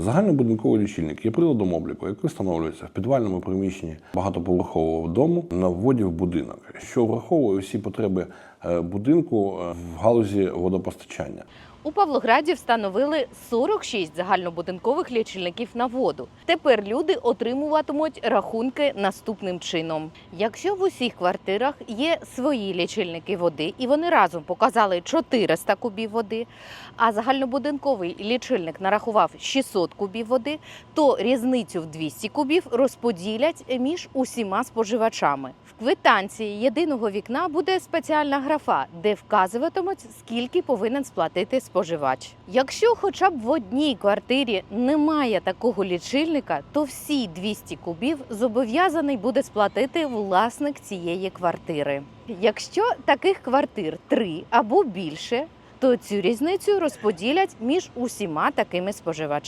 Загальнобудинковий лічильник є приладом обліку, який встановлюється в підвальному приміщенні багатоповерхового дому на вводі в будинок, що враховує всі потреби будинку е, в галузі водопостачання. У Павлограді встановили 46 загальнобудинкових лічильників на воду. Тепер люди отримуватимуть рахунки наступним чином. Якщо в усіх квартирах є свої лічильники води, і вони разом показали 400 кубів води, а загальнобудинковий лічильник нарахував 600 кубів води, то різницю в 200 кубів розподілять між усіма споживачами. В квитанції єдиного вікна буде спеціальна графа, де вказуватимуть, скільки повинен сплатити споживач. Якщо хоча б в одній квартирі немає такого лічильника, то всі 200 кубів зобов'язаний буде сплатити власник цієї квартири. Якщо таких квартир три або більше, то цю різницю розподілять між усіма такими споживачами.